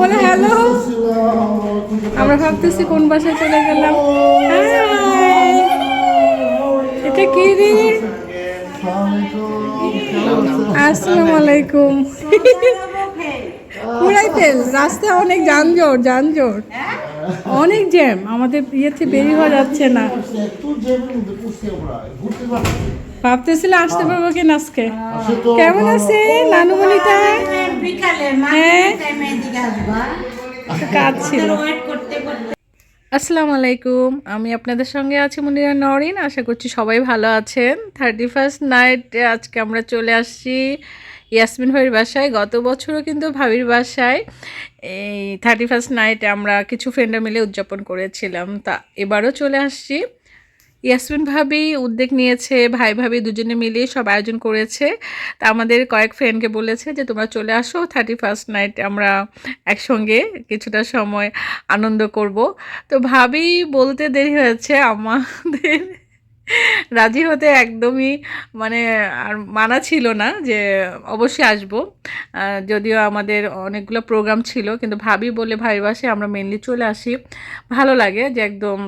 বলে হ্যালো আমরা ভাবতেছি কোন বাসায় চলে গেলাম! এটা কি রে? আসসালামু আলাইকুম। পুরাই তেল, রাস্তায় অনেক যানজট যানজট। অনেক জ্যাম, আমাদের ইয়েতে বেরিয়ে হওয়া যাচ্ছে না। ভাবতেছিল আসতে পারব কি আজকে? কেমন আছে বিকালে হ্যাঁ। কাজ ছিল। ওয়েট করতে করতে। আসসালামু আলাইকুম। আমি আপনাদের সঙ্গে আছি মুনিরা নরিন। আশা করছি সবাই ভালো আছেন। থার্টি ফার্স্ট নাইট আজকে আমরা চলে আসছি ইয়াসমিন ভাবির বাসায়। গত বছরও কিন্তু ভাবির বাসায়। এই থার্টি ফার্স্ট নাইটে আমরা কিছু ফ্রেন্ডরা মিলে উদযাপন করেছিলাম। তা এবারও চলে আসছি। ইয়াসমিন ভাবি উদ্যোগ নিয়েছে, ভাই ভাবি দুজনে মিলিয়ে সব আয়োজন করেছে। তা আমাদের কয়েক ফ্রেন্ডকে বলেছে যে, তোমরা চলে আসো থার্টি ফার্স্ট নাইট আমরা একসঙ্গে কিছুটা সময় আনন্দ করব। তো ভাবি বলতে দেরি হয়েছে, আমাদের রাজি হতে একদমই মানে আর মানা ছিল না যে, অবশ্যই আসব। যদিও আমাদের অনেকগুলো প্রোগ্রাম ছিল, কিন্তু ভাবি বলে ভাইয়ের বাসে, আমরা মেনলি চলে আসি। ভালো লাগে যে, একদম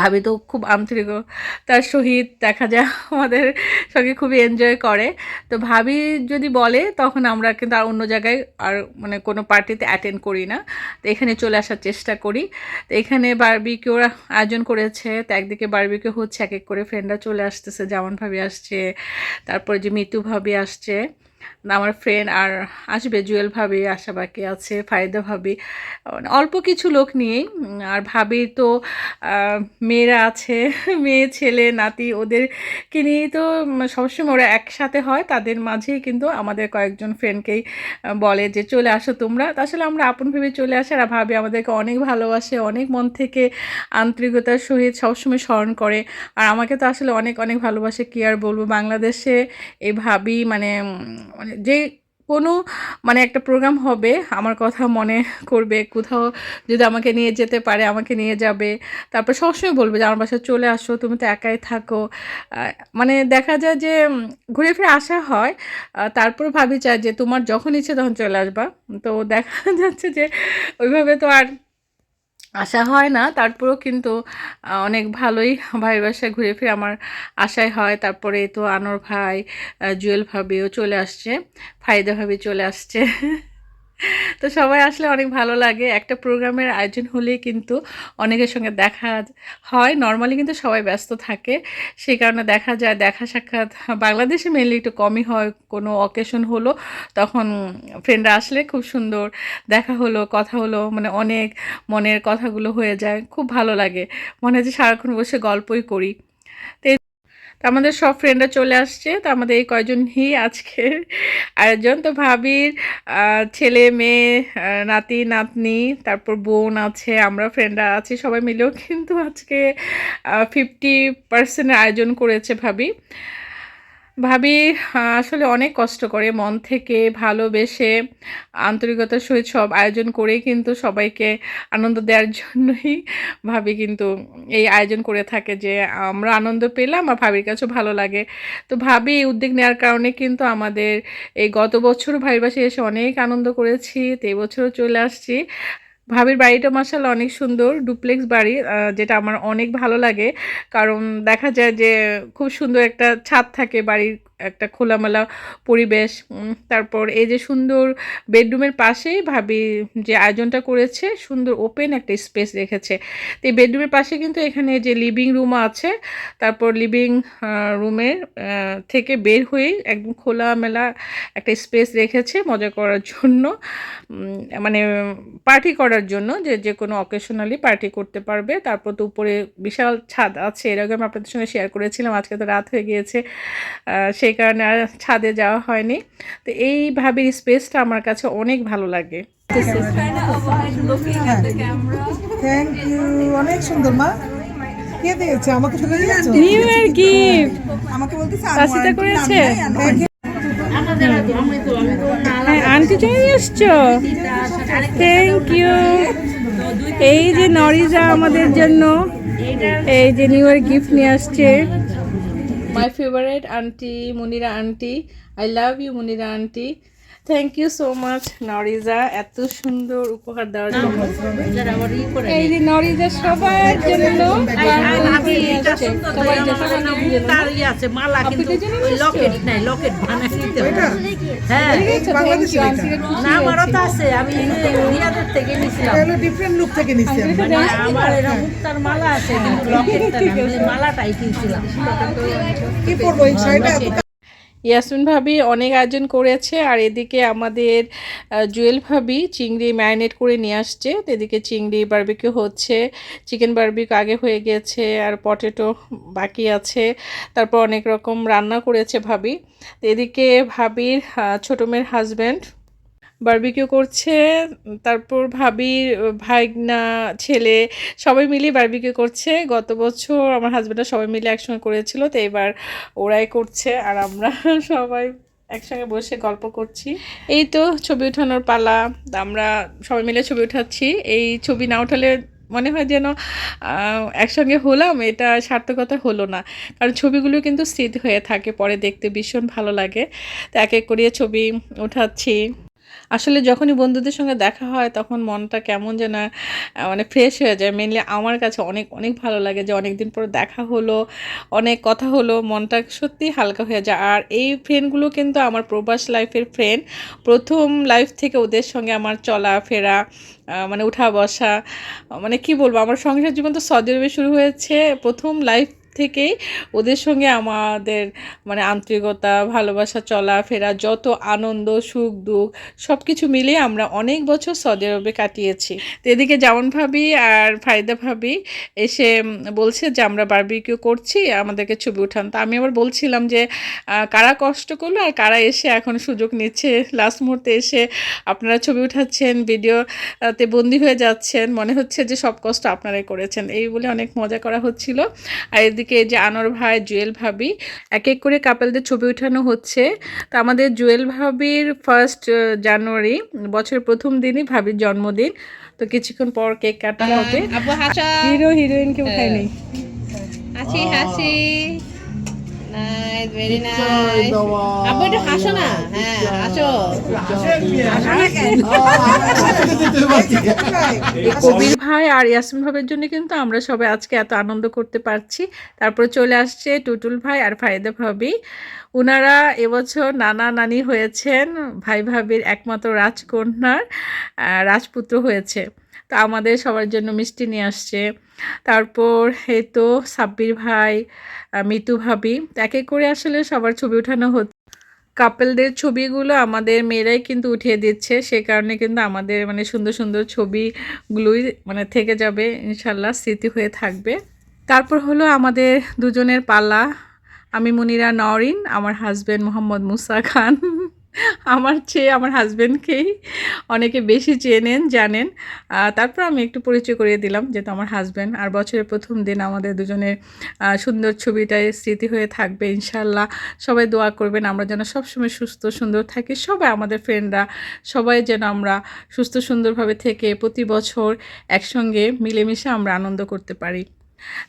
ভাবি তো খুব আন্তরিক, তার সহিত দেখা যায়, আমাদের সঙ্গে খুবই এনজয় করে। তো ভাবি যদি বলে, তখন আমরা কিন্তু আর অন্য জায়গায় আর মানে কোনো পার্টিতে অ্যাটেন্ড করি না। তো এখানে চলে আসার চেষ্টা করি। তো এখানে বারবিকিউর আয়োজন করেছে। তো একদিকে বারবিকিউ হচ্ছে, এক এক করে ফ্রেন্ডরা চলে আসতেছে, জামান ভাবি আসছে, তারপরে যে মিতু ভাবি আসছে। আমার ফ্রেন্ড আর আসবে, জুয়েল ভাবি, আশা বাকি আছে ফায়দা ভাবি, অল্প কিছু লোক নিয়েই আর ভাবি তো মেয়েরা আছে, মেয়ে, ছেলে, নাতি, ওদেরকে নিয়েই তো সবসময় ওরা একসাথে হয়, তাদের মাঝেই কিন্তু আমাদের কয়েকজন ফ্রেন্ডকেই বলে যে, চলে আসো তোমরা। আসলে আমরা আপন ভেবে চলে আসি, আর ভাবি আমাদেরকে অনেক ভালোবাসে, অনেক মন থেকে আন্তরিকতার সহিত সবসময় স্মরণ করে। আর আমাকে তো আসলে অনেক অনেক ভালোবাসে, কি আর বলব? বাংলাদেশে এই ভাবি মানে মানে যে কোনো মানে একটা প্রোগ্রাম হবে, আমার কথা মনে করবে, কোথাও যদি আমাকে নিয়ে যেতে পারে, আমাকে নিয়ে যাবে, তারপর সবসময় বলবে যে, আমার বাসায় চলে আসো, তুমি তো একাই থাকো। মানে দেখা যায় যে ঘুরে ফিরে আসা হয় তারপর ভাবি চায় যে, তোমার যখন ইচ্ছে তখন চলে আসবা। তো দেখা যাচ্ছে যে, ওইভাবে তো আর আসা হয় না। তারপরেও কিন্তু অনেক ভালোই ভাই বাসায় ঘুরে ফিরে আমার আশায় হয়। তারপরে তো আনোর ভাই জুয়েল ভাবিও চলে আসছে ফাইদা ভাবি চলে আসছে। তো সবাই আসলে অনেক ভালো লাগে। একটা প্রোগ্রামের আয়োজন হলেই কিন্তু অনেকের সঙ্গে দেখা হয়। নর্মালি কিন্তু সবাই ব্যস্ত থাকে। সেই কারণে দেখা যায়, দেখা সাক্ষাৎ বাংলাদেশে মেনলি একটু কমই হয়। কোনো অকেশন হলো, তখন ফ্রেন্ডরা আসলে খুব সুন্দর দেখা হলো, কথা হলো মানে অনেক মনের কথাগুলো হয়ে যায়। খুব ভালো লাগে। মনে হয় যে সারাক্ষণ বসে গল্পই করি। তো তো আমাদের সব ফ্রেন্ডরা চলে আসছে, তো আমাদের এই কয়জনই আজকে? আয়োজন তো ভাবির ছেলে, মেয়ে নাতি, নাতনি, তারপর বোন আছে, আমরা ফ্রেন্ডরা আছি, সবাই মিলেও কিন্তু আজকে ফিফটি পার্সেন্টের আয়োজন করেছে ভাবি। ভাবি আসলে অনেক কষ্ট করে মন থেকে ভালোবেসে আন্তরিকতার সহিত সব আয়োজন করেই কিন্তু সবাইকে আনন্দ দেওয়ার জন্যই ভাবি কিন্তু এই আয়োজন করে থাকে যে আমরা আনন্দ পেলাম আর ভাবির কাছেও ভালো লাগে। তো ভাবি এই উদ্যোগ নেওয়ার কারণে কিন্তু আমাদের এই গত বছর ভাইয়ের বাসায় এসে অনেক আনন্দ করেছি, তো এই বছরও চলে আসছি। ভাবির বাড়িটা মার্শাল অনেক সুন্দর, ডুপ্লেক্স বাড়ি যেটা আমার অনেক ভালো লাগে। কারণ দেখা যায় যে খুব সুন্দর একটা ছাদ থাকে বাড়ির একটা খোলামেলা পরিবেশ তারপর এই যে সুন্দর বেডরুমের পাশেই ভাবি যে আয়োজনটা করেছে, সুন্দর ওপেন একটা স্পেস রেখেছে। তো এই বেডরুমের পাশে কিন্তু এখানে যে লিভিং রুম আছে, তারপর লিভিং রুমের থেকে বের হয়ে একদম খোলামেলা একটা স্পেস রেখেছে মজা করার জন্য মানে পার্টি করার জন্য যে যে কোনো অকেশনালি পার্টি করতে পারবে। তারপর তো উপরে বিশাল ছাদ আছে এরকম আপনাদের সঙ্গে শেয়ার করেছিলাম, আজকে তো রাত হয়ে গিয়েছে। সেই কারণে আর ছাদে যাওয়া হয়নি। তো এই ভাবির স্পেসটা আমার কাছে অনেক ভালো লাগে। থ্যাংক ইউ অনেক সুন্দর মা। কে দিয়েছে? আমাকে তুলে দিয়েছ? নিউ ইয়ার গিফট আমাকে বলতেছে চাচিটা করেছে? হ্যাঁ আন্টি চলে এসছো। থ্যাংক ইউ এই যে নরিজা আমাদের জন্য এই যে নিউ ইয়ার গিফট নিয়ে আসছে। My favourite aunty Munira aunty I love you Munira aunty thank you so much Norija এত সুন্দর উপহার দেওয়ার জন্য। এই যে নরিজা সবার জন্য মালাটাই কিনছিলাম। কি পরবো ইয়াসমিন ভাবি অনেক আয়োজন করেছে আর এদিকে আমাদের জুয়েল ভাবি চিংড়ি ম্যারিনেট করে নিয়ে আসছে। এদিকে চিংড়ি বারবিকিউ হচ্ছে চিকেন বারবিকিউ আগে হয়ে গেছে আর পটেটো বাকি আছে। তারপর অনেক রকম রান্না করেছে ভাবি। এদিকে ভাবির ছোটো মেয়ের হাজব্যান্ড বারবিকিউ করছে, তারপর ভাবির, ভাইগনা, ছেলে সবাই মিলে বারবিকিউ করছে। গত বছর আমার হাজব্যান্ডরা সবাই মিলে একসঙ্গে করেছিল, তো এবার ওরাই করছে আর আমরা সবাই একসঙ্গে বসে গল্প করছি। এই তো ছবি ওঠানোর পালা, আমরা সবাই মিলে ছবি উঠাচ্ছি এই ছবি না উঠালে মনে হয় যেন একসঙ্গে হলাম, এটা সার্থকতা হলো না। কারণ ছবিগুলো কিন্তু স্মৃতি হয়ে থাকে, পরে দেখতে ভীষণ ভালো লাগে। তো এক এক করিয়ে ছবি উঠাচ্ছি আসলে যখনই বন্ধুদের সঙ্গে দেখা হয়, তখন মনটা কেমন যেন মানে ফ্রেশ হয়ে যায়। মেনলি আমার কাছে অনেক অনেক ভালো লাগে যে অনেক দিন পর দেখা হলো, অনেক কথা হলো, মনটা সত্যি হালকা হয়ে যায়। আর এই ফ্রেন্ডগুলো কিন্তু আমার প্রবাস লাইফের ফ্রেন্ড প্রথম লাইফ থেকে ওদের সঙ্গে আমার চলাফেরা মানে উঠা বসা মানে কি বলব, আমার সংসার জীবন তো সৌদি আরবে শুরু হয়েছে। প্রথম লাইফ থেকেই ওদের সঙ্গে আমাদের মানে আন্তরিকতা, ভালোবাসা, চলাফেরা, যত আনন্দ, সুখ, দুঃখ সব কিছু মিলিয়ে আমরা অনেক বছর সৌদি আরবে কাটিয়েছি। তো এদিকে যেমন ভাবি আর ফারিদা ভাবি এসে বলছে যে, আমরা বারবিকিউ করছি, আমাদেরকে ছবি উঠান। তা আমি আবার বলছিলাম যে কারা কষ্ট করল আর কারা এসে এখন সুযোগ নিচ্ছে? লাস্ট মুহূর্তে এসে আপনারা ছবি উঠাচ্ছেন ভিডিওতে বন্দি হয়ে যাচ্ছেন। মনে হচ্ছে যে, সব কষ্ট আপনারাই করেছেন। এই বলে অনেক মজা করা হচ্ছিল। আর এদিকে এই যে আনোয়ার ভাই জুয়েল ভাবি এক এক করে কাপেলদের ছবি উঠানো হচ্ছে। তো আমাদের জুয়েল ভাবির ফার্স্ট জানুয়ারি বছরের প্রথম দিনই ভাবির জন্মদিন। তো কিছুক্ষণ পর কেক কাটা হবে। হিরো হিরোইন কেউ হিরোইনকে উঠায়নি। হাসি হাসি। নাইস ভেরি নাইস আপু একটু হাসো না হ্যাঁ হাসো কবির ভাই আর ইয়াসমিন ভাইয়ের জন্য কিন্তু আমরা সবাই আজকে এত আনন্দ করতে পারছি। তারপরে চলে আসছে টুটুল ভাই আর ফায়দা ভাবি। ওনারা এবছর নানা নানি হয়েছেন ভাই ভাবির একমাত্র রাজকন্যার রাজপুত্র হয়েছে। তো আমাদের সবার জন্য মিষ্টি নিয়ে আসছে। তারপর এ তো সাব্বির ভাই মিতু ভাবি, এক করে আসলে সবার ছবি ওঠানো হচ্ছে কাপেলদের ছবিগুলো আমাদের মেয়েরাই কিন্তু উঠিয়ে দিচ্ছে, সে কারণে কিন্তু আমাদের মানে সুন্দর সুন্দর ছবিগুলোই মানে থেকে যাবে, ইনশাল্লাহ স্মৃতি হয়ে থাকবে। তারপর হলো আমাদের দুজনের পালা, আমি মনিরা নরিন আমার হাজব্যান্ড মোহাম্মদ মুসা খান। আমার চেয়ে, আমার হাজব্যান্ডকেই অনেকে বেশি চেনেন, জানেন। তারপর আমি একটু পরিচয় করিয়ে দিলাম যেহেতু আমার হাজব্যান্ড আর বছরের প্রথম দিন আমাদের দুজনের সুন্দর ছবিটাই স্মৃতি হয়ে থাকবে ইনশাল্লাহ সবাই দোয়া করবেন, আমরা যেন সবসময় সুস্থ, সুন্দর থাকি। সবাই আমাদের ফ্রেন্ডরা সবাই যেন আমরা সুস্থ, সুন্দরভাবে থেকে প্রতি বছর একসঙ্গে মিলেমিশে আমরা আনন্দ করতে পারি।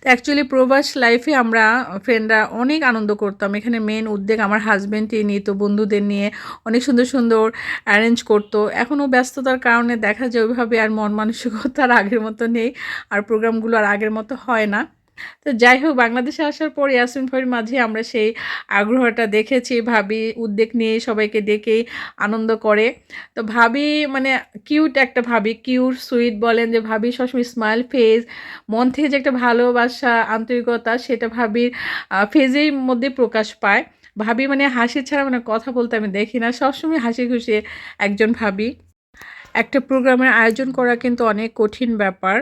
তো অ্যাকচুয়ালি প্রবাস লাইফে আমরা ফ্রেন্ডরা অনেক আনন্দ করতাম। এখানে মেন উদ্যোগ আমার হাজব্যান্ডই নিত, বন্ধুদের নিয়ে অনেক সুন্দর সুন্দর অ্যারেঞ্জ করতো। এখনও ব্যস্ততার কারণে দেখা যায় ওইভাবে আর মন মানসিকতার আগের মতো নেই। আর প্রোগ্রামগুলো আর আগের মতো হয় না। তো যাই হোক, বাংলাদেশে আসার পর ইয়াসমিন ভাইয়ের মাঝে আমরা সেই আগ্রহটা দেখেছি। ভাবি উদ্যোগ নিয়ে সবাইকে ডেকেই আনন্দ করে। তো ভাবি মানে কিউট একটা ভাবি কিউট সুইট বলেন যে ভাবি সবসময় স্মাইল ফেস মন থেকে যে একটা ভালোবাসা, আন্তরিকতা সেটা ভাবির ফেজের মধ্যে প্রকাশ পায়। ভাবি মানে হাসি ছাড়া মানে কথা বলতে আমি দেখি না। সবসময় হাসি খুশি একজন ভাবি। একটা প্রোগ্রামের আয়োজন করা কিন্তু অনেক কঠিন ব্যাপার।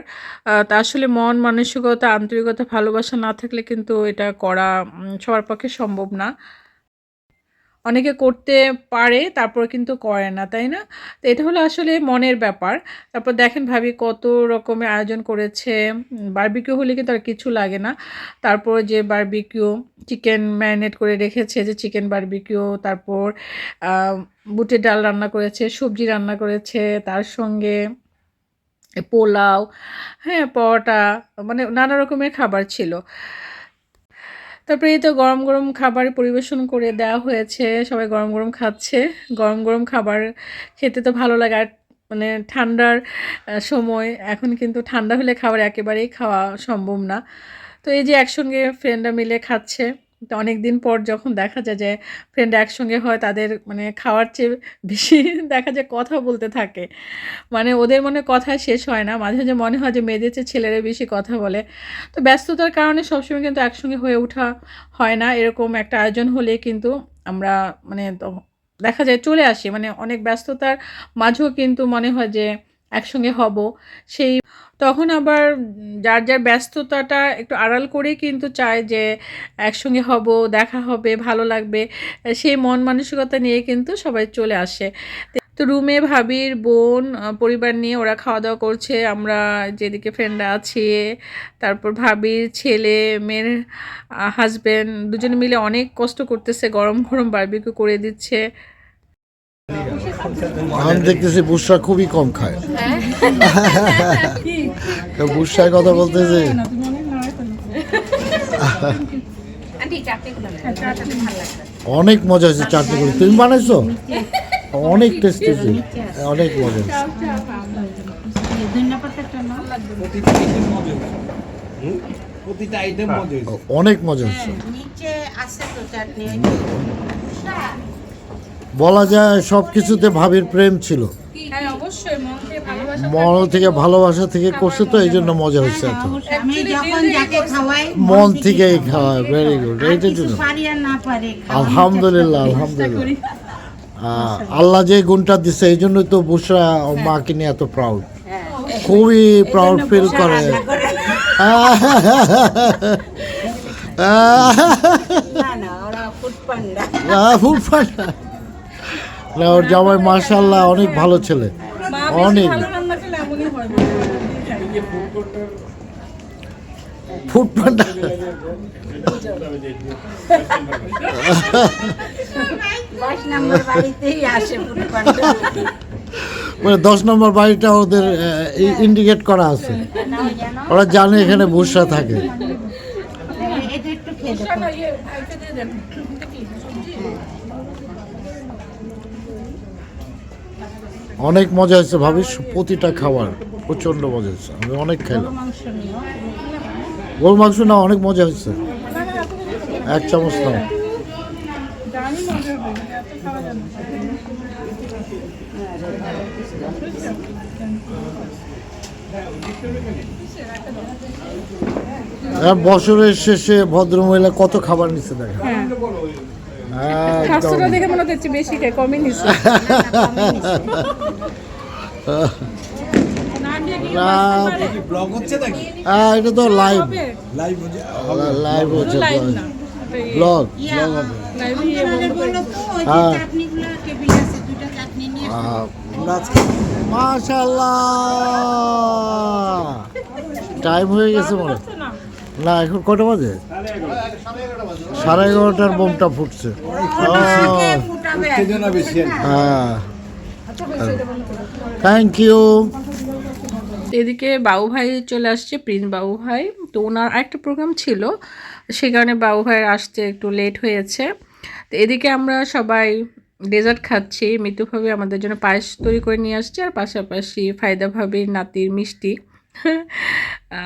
তা আসলে মন, মানসিকতা, আন্তরিকতা, ভালোবাসা না থাকলে কিন্তু এটা করা সবার পক্ষে সম্ভব না। অনেকে করতে পারে, তারপর কিন্তু করে না, তাই না? তো এটা হলো আসলে মনের ব্যাপার। তারপর দেখেন ভাবি কত রকমের আয়োজন করেছে। বারবিকিউ হলে কিন্তু আর কিছু লাগে না। তারপর যে বারবিকিউ চিকেন ম্যারিনেট করে রেখেছে, যে চিকেন বারবিকিউ তারপর বুটের ডাল রান্না করেছে, সবজি রান্না করেছে, তার সঙ্গে পোলাও হ্যাঁ পরোটা মানে নানা রকমের খাবার ছিল। তারপরে এই তো গরম গরম খাবার পরিবেশন করে দেওয়া হয়েছে, সবাই গরম গরম খাচ্ছে। গরম গরম খাবার খেতে তো ভালো লাগে, আর মানে ঠান্ডার সময়, এখন কিন্তু ঠান্ডা হলে খাবার একেবারেই খাওয়া সম্ভব না। তো এই যে একসঙ্গে ফ্রেন্ডরা মিলে খাচ্ছে তো অনেক দিন পর যখন দেখা যায় যে ফ্রেন্ড একসঙ্গে হয়, তাদের মানে খাওয়ার চেয়ে বেশি দেখা যায় কথা বলতে থাকে। মানে ওদের মনে কথা শেষ হয় না। মাঝে মাঝে মনে হয় যে মেয়েদের চেয়ে ছেলেরা বেশি কথা বলে। তো ব্যস্ততার কারণে সবসময় কিন্তু একসঙ্গে হয়ে ওঠা হয় না। এরকম একটা আয়োজন হলে কিন্তু আমরা মানে দেখা যায় চলে আসি। মানে অনেক ব্যস্ততার মাঝেও কিন্তু মনে হয় যে একসঙ্গে হব। সেই তখন আবার যার যার ব্যস্ততাটা একটু আড়াল করেই কিন্তু চায় যে একসঙ্গে হব, দেখা হবে, ভালো লাগবে। সেই মন মানসিকতা নিয়ে কিন্তু সবাই চলে আসে। তো রুমে ভাবির বোন পরিবার নিয়ে ওরা খাওয়া দাওয়া করছে। আমরা যেদিকে ফ্রেন্ডরা আছি, তারপর ভাবির ছেলে, মেয়ের হাজবেন্ড দুজনে মিলে অনেক কষ্ট করতেছে গরম গরম বারবিকিউ করে দিচ্ছে। আমি দেখতেছি বুসরা খুবই কম খায়। তো বুসরার কথা বলতেছে। গুলো অনেক মজা হয়েছে চাটনি করে। তুমি বানাইছো? অনেক টেস্টি অনেক মজা অনেক মজা হচ্ছে নিচে আছে তো চাটনি বলা যায় সব কিছুতে ভাবির প্রেম ছিল। হ্যাঁ মন থেকে ভালোবাসা থেকে করছে তো এই জন্য মজা হচ্ছে এত। যাকে খাওয়াই মন থেকেই খাওয়া ভেরি গুড এইটার জন্য আলহামদুলিল্লাহ আলহামদুলিল্লাহ। আল্লাহ যে গুণটা দিচ্ছে এই জন্যই তো বুসরা মাকে নিয়ে এত প্রাউড খুবই প্রাউড ফিল করে। না না ওরা ফুড পান্ডা আহ, খুব ফাটা। ওর জামাই মার্শাল্লাহ অনেক ভালো ছেলে। অনেক। ফুড মানে দশ নম্বর বাড়িটা ওদের ইন্ডিকেট করা আছে। ওরা জানে এখানে বুসরা থাকে এটা একটু খেয়ে দেখো অনেক মজা হয়েছে ভাবিস প্রতিটা খাবার প্রচণ্ড মজা হয়েছে। আমি অনেক খাইলাম। গরু মাংস না, অনেক মজা হয়েছে। এক চামচ নাও। আর বছরের শেষে ভদ্রমহিলা কত খাবার নিচ্ছে দেখেন একদম। স্বাস্থ্যটা দেখে মনে হচ্ছে বেশি খায় কমই নিচ্ছে না, ব্লগ হচ্ছে নাকি এটা তো লাইভ লাইভ হচ্ছে ব্লগ ইয়া হ্যাঁ। মাশাল্লাহ টাইম হয়ে গেছে মনে হয়। না, এখন কটা বাজে? সাড়ে এগারোটার বোমটা ফুটছে। থ্যাংক ইউ এদিকে বাবু ভাই চলে আসছে, প্রিন্স বাবু ভাই। তো ওনার আরেকটা প্রোগ্রাম ছিল, সে কারণে বাবু ভাইয়ের আসতে একটু লেট হয়েছে। তো এদিকে আমরা সবাই ডেজার্ট খাচ্ছি মৃত্যুভাবে আমাদের জন্য পায়েস তৈরি করে নিয়ে আসছে, আর পাশাপাশি ফায়দা ভাবির নাতির মিষ্টি।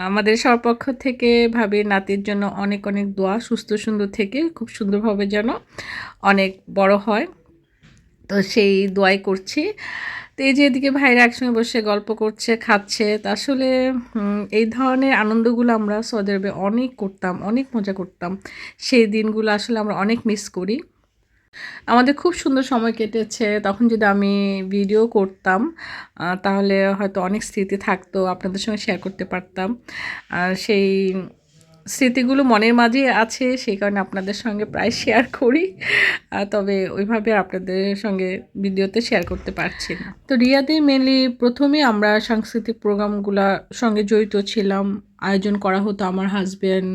আমাদের সবার পক্ষ থেকে ভাবির নাতির জন্য অনেক অনেক দোয়া, সুস্থ, সুন্দর থেকে খুব সুন্দরভাবে যেন অনেক বড় হয়। তো সেই দোয়াই করছি। তো এই যে এদিকে ভাইরা একসঙ্গে বসে গল্প করছে, খাচ্ছে, তা আসলে এই ধরনের আনন্দগুলো আমরা সৌদি অনেক করতাম, অনেক মজা করতাম। সেই দিনগুলো আসলে আমরা অনেক মিস করি। আমাদের খুব সুন্দর সময় কেটেছে। তখন যদি আমি ভিডিও করতাম তাহলে হয়তো অনেক স্মৃতি থাকতো, আপনাদের সঙ্গে শেয়ার করতে পারতাম। আর সেই স্মৃতিগুলো মনের মাঝে আছে, সেই কারণে আপনাদের সঙ্গে প্রায় শেয়ার করি। তবে ওইভাবে আপনাদের সঙ্গে ভিডিওতে শেয়ার করতে পারছি না। তো রিয়াদে মেনলি প্রথমে আমরা সাংস্কৃতিক প্রোগ্রামগুলোর সঙ্গে জড়িত ছিলাম। আয়োজন করা হতো আমার হাজব্যান্ড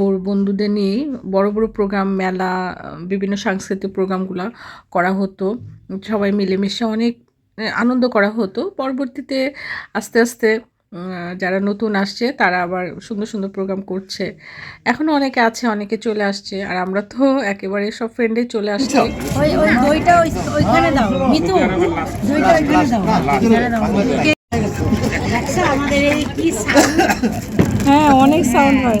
ওর বন্ধুদের নিয়েই বড় বড় প্রোগ্রাম মেলা বিভিন্ন সাংস্কৃতিক প্রোগ্রামগুলো করা হতো। সবাই মিলেমিশে অনেক আনন্দ করা হতো। পরবর্তীতে আস্তে আস্তে যারা নতুন আসছে তারা আবার সুন্দর সুন্দর প্রোগ্রাম করছে। এখনও অনেকে আছে অনেকে চলে আসছে। আর আমরা তো একেবারে সব ফ্রেন্ডে চলে আসছি। ওই ওই দইটা ওইখানে দাও। মিতু দইটা ওইখানে দাও। ওইখানে দাও দেখছ আমাদের এই কি sound? হ্যাঁ অনেক সাউন্ড হয়।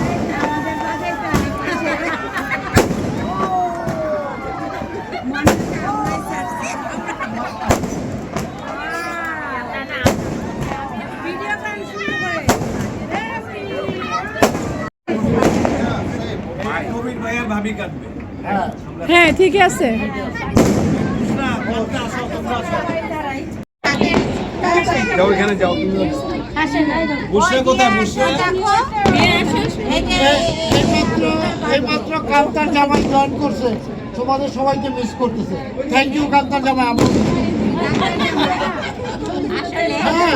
ভাবি কাটবে হ্যাঁ। ঠিক আছে। যাও এখানে যাও বুসরা কোথায় বুসরা এইমাত্র এইমাত্র কান্তার জামাই জয়েন করছে। তোমাদের সবাইকে মিস করতেছে। থ্যাংক ইউ কান্তার জামাই আমার হ্যাঁ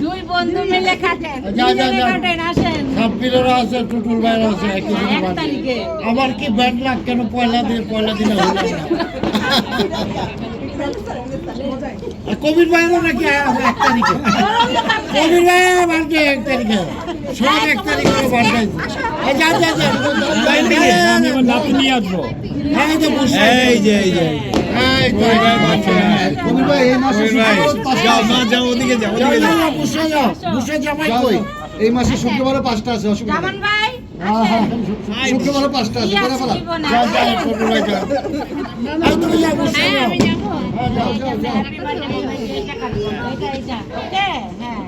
দুই বন্ধু মিলে খাটেন আছে টুটুল ভাইয়ের আছে একই দিনে আমার কি ব্যাড লাগ কেন পয়লা দিয়ে পয়লা দিনে হলো না? আর কবির ভাইয়েরও নাকি এক তারিখে? কবির ভাইয়ের বার্থডে এক তারিখে। সব এক তারিখে বার্থডে এই যা যা যা। আমি আমার নাতি নিয়ে আসব। হ্যাঁ যে যে এই মাসে শুক্রবারে পাঁচটা আছে। অসুবিধা হ্যাঁ হ্যাঁ শুক্রবারে পাঁচটা আছে করে ফেলা জীবনে যা যা কবির ভাই যা এই তুমি হ্যাঁ ওকে? হ্যাঁ।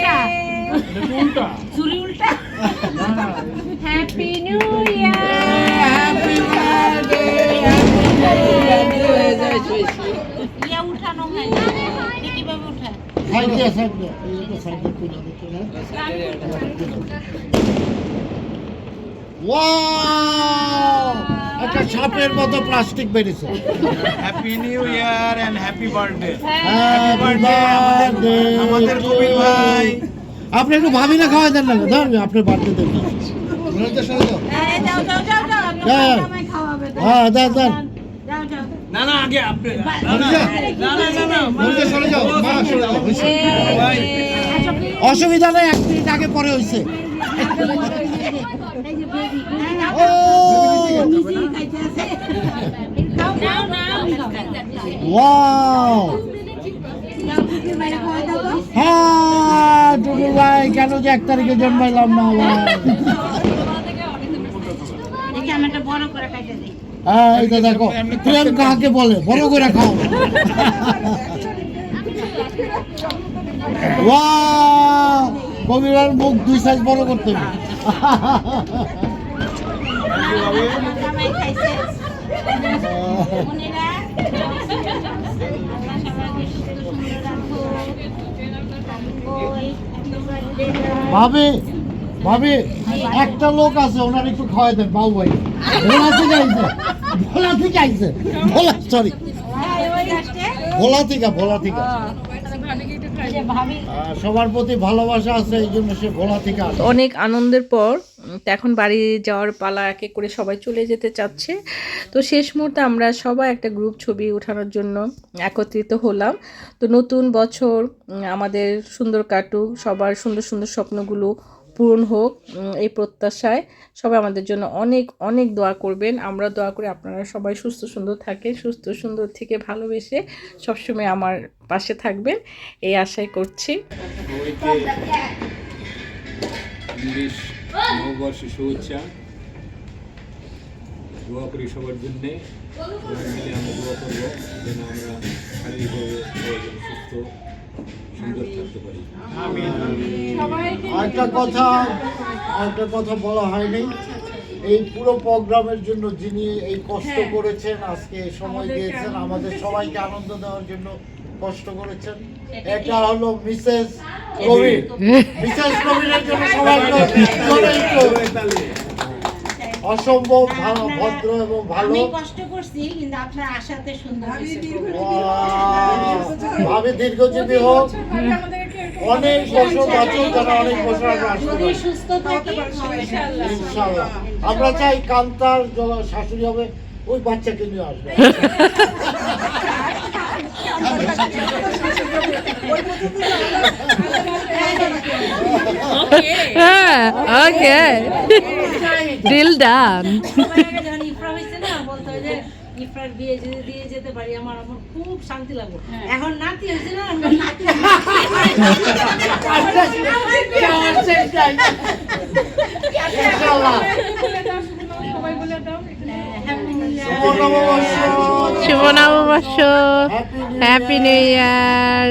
হ্যাঁ, চুরি উল্টা। হ্যাপি নিউ ইয়ার একটা সাপের মতো প্লাস্টিক বেরিয়েছে। Happy new year and happy birthday happy birthday আমাদের কবির ভাই। আপনি একটু ভাবি না খাওয়াই দেন না। ধরবে আপনার বার্থডে দেখি এই, যাও যাও যাও যাও আপনি হ্যাঁ। হ্যাঁ দেন দেন না না আগে আপনি না না না না না যাও মা চলে যাও ভাই আচ্ছা, please, অসুবিধা নেই এক মিনিট আগে পরে হয়েছে হ্যাঁ। ওয়াও। হ্যাঁ ভাই কেন যে এক তারিখে জন্মাইলাম না একটা বড় করে খাইতে দিই হ্যাঁ এইটা দেখো প্রেম কাকে বলে? বড় করে খাও। কবিরার মুখ দুই সাইজ বড় করতে হবে. ভাবি ভাবি একটা লোক আছে ওনার একটু খাওয়াই দেন বাবু ভাই। আইছে ভোলা থেকে আইছে। ভোলা সরি ভোলা থেকে ভোলা থেকে। সবার প্রতি ভালোবাসা আছে, এই জন্য সে ভোলা থেকে অনেক আনন্দের পর এখন বাড়ি যাওয়ার পালা এক এক করে সবাই চলে যেতে চাচ্ছে। তো শেষ মুহূর্তে আমরা সবাই একটা গ্রুপ ছবি ওঠানোর জন্য একত্রিত হলাম। তো নতুন বছর আমাদের সুন্দর কাটুক, সবার সুন্দর সুন্দর স্বপ্নগুলো পূরণ হোক এই প্রত্যাশায় সবাই আমাদের জন্য অনেক অনেক দোয়া করবেন। আমরা দোয়া করি আপনারা সবাই সুস্থ, সুন্দর থাকেন, সুস্থ, সুন্দর থেকে ভালোবেসে সবসময় আমার পাশে থাকবেন। এই আশাই করছি। সবার সুন্দর থাকতে পারি। আরেকটা কথা আরেকটা কথা বলা হয়নি। এই পুরো প্রোগ্রামের জন্য যিনি এই কষ্ট করেছেন আজকে সময় দিয়েছেন আমাদের সবাইকে আনন্দ দেওয়ার জন্য কষ্ট করেছেন। এটা হলো মিসেস কবির মিসেস কবিরের জন্য সবাই অসম্ভব ভালো ভদ্র এবং ভালো। আমি কষ্ট করছি কিন্তু আপনার আশাতে সুন্দর ভাবে দীর্ঘজীবী হোক অনেক বছর বাঁচুক যেন অনেক বছর আমরা ইনশাআল্লাহ। আমরা চাই কান্তার যখন শাশুড়ি হবে ওই বাচ্চাকে নিয়ে আসবে। হ্যাঁ ওকে। ডিল ডান সবার আগে যখন ইফরা হয়েছে না বলতে হয় যে ইফরার বিয়ে যদি দিয়ে যেতে পারি আমার আমার খুব শান্তি লাগবে এখন নাতি হয়েছে না নাতি শুভ নববর্ষ। হ্যাপি নিউ ইয়ার